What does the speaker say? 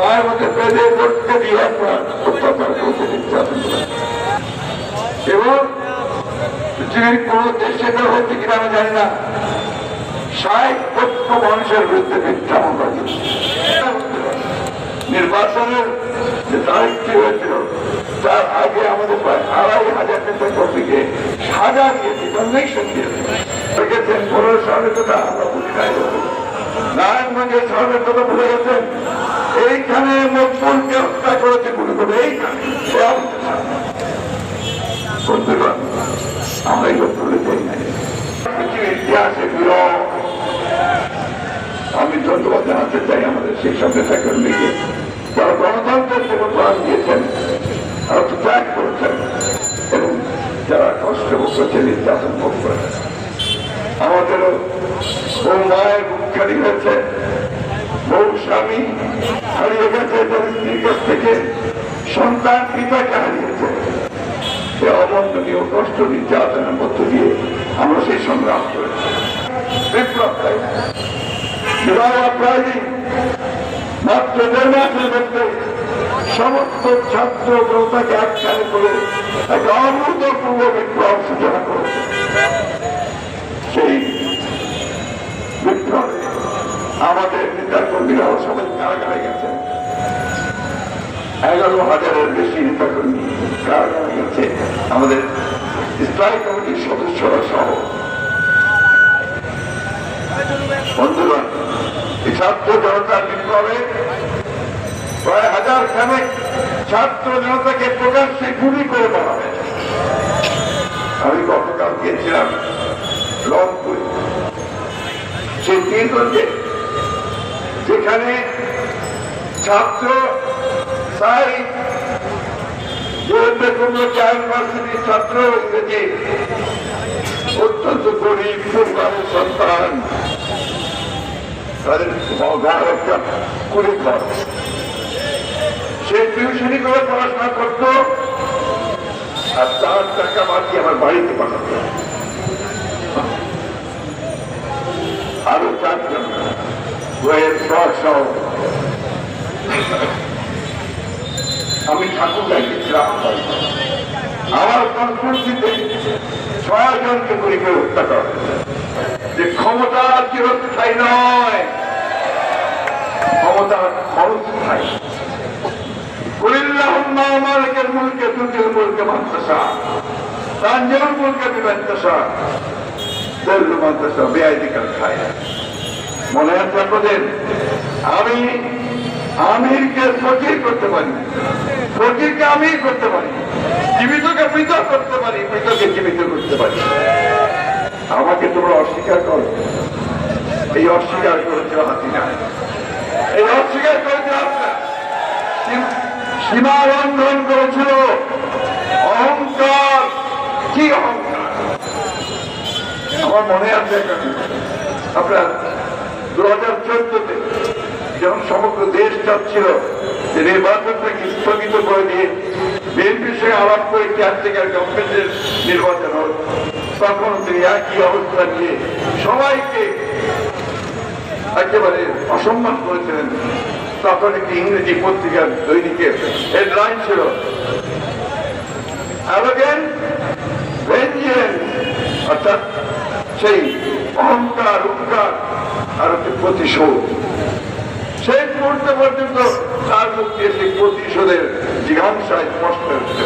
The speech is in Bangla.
পায়ের মধ্যে বেঁধে করতে দিয়ে অত্যাচার করতে নির্যাতন। এবং পৃথিবীর কোন দেশে এটা হচ্ছে নির্বাচনের যে তারিখটি হয়েছিল তার আগে আমাদের প্রায় আড়াই হাজার নেতা কর্মীকে সাজা দিয়েছে কনভেকশন দিয়েছে। পনেরো সালের কথা আমরা নারায়ণগঞ্জের সালের কথা গেছেন এইখানে মকবুলকে হত্যা করেছে গুলি করে। এইখানে। আমরা ভুলে যাই আমি ধন্যবাদ জানাতে চাই আমাদের সেই সব নেতা কর্মীকে যারা গণতন্ত্রের জন্য প্রাণ দিয়েছেন, তারা তো ত্যাগ করেছেন এবং যারা কষ্ট ভোগ করেছেন, নির্যাতন ভোগ করেছেন। আমাদেরও মায়ের খালি হয়েছে বহু স্বামী হারিয়ে গেছে, তাদের স্ত্রীর কাছ থেকে। সন্তান পিতাকে হারিয়েছে। সে অবন্ধনীয় কষ্ট নির্যাতনের মধ্য দিয়ে আমরা সেই সংগ্রাম করেছি। বিপ্লব মাত্র দেড় সমস্ত ছাত্র জনতাকে একখানে করে এক অভূতপূর্ব বিপ্লব সূচনা করেছে। সেই আমাদের নেতা কর্মীরাও সবাই কারাগারে গেছেন এগারো হাজারের বেশি নেতা কর্মী কারাগারে গেছে? আমাদের স্থায়ী কমিটির সদস্যরা সহ। বন্ধুগণ ছাত্র জনতার বিপ্লবে প্রায় হাজার খানেক ছাত্র জনতাকে প্রকাশ্যে গুলি করে দেওয়া হয়েছে। আমি গতকাল গিয়েছিলাম রংপুরে। সেই তিনগঞ্জে যেখানে ছাত্র সাই ইউনিভার্সিটির ছাত্র অত্যন্ত গরিব পরিবারের সন্তান। তাদের ঘর একটা ঘর সে টিউশনি করে পড়াশোনা করত আর তার টাকা বাকি আমার বাড়িতে পাঠাতো। আরও চারজন। বইয়ের শখ সহ আমি ঠাকুর লাগিয়েছিলাম আমার কনফারেন্সিতে ছয় জনকে করে হত্যা করা। যে ক্ষমতা চিরস্থায়ী নয়। ক্ষমতা ক্ষণস্থায়ী কুলিল্লাহুম্মা মালিকাল মুলকি তুতিল মুলকা তাশা তানজিউল মুলকা তাশা তুযিল্লু মান তাশা বিয়াদিকাল খায়র মনে আছে আপনাদের? আমি আমিরকে ফকির করতে পারি। ফকিরকে আমির করতে পারি। জীবিতকে মৃত করতে পারি মৃতকে জীবিত করতে পারি। আমাকে তোমরা অস্বীকার করো। এই অস্বীকার করেছিল হাসিনা। এই অস্বীকার করেছিল সীমা লঙ্ঘন করেছিল। অহংকার। কি অহংকার? আমার মনে আছে আপনার দু হাজার চোদ্দতে যখন সমগ্র দেশ চাচ্ছিল যে নির্বাচনটাকে স্থগিত করে দিয়ে বিএনপির সঙ্গে আলাপ করে কেয়ারটেকার গভর্নমেন্টের নির্বাচন তখন তিনি একই অবস্থা নিয়ে সবাইকে একেবারে অসম্মান করেছিলেন। তখন একটি ইংরেজি পত্রিকার দৈনিকের হেডলাইন ছিল অর্থাৎ সেই অহংকার উপকার আর হচ্ছে প্রতিশোধ। সেই মুহূর্তে পর্যন্ত তার দিয়ে সেই প্রতিশোধের জিজ্ঞাসায় স্পষ্ট হচ্ছে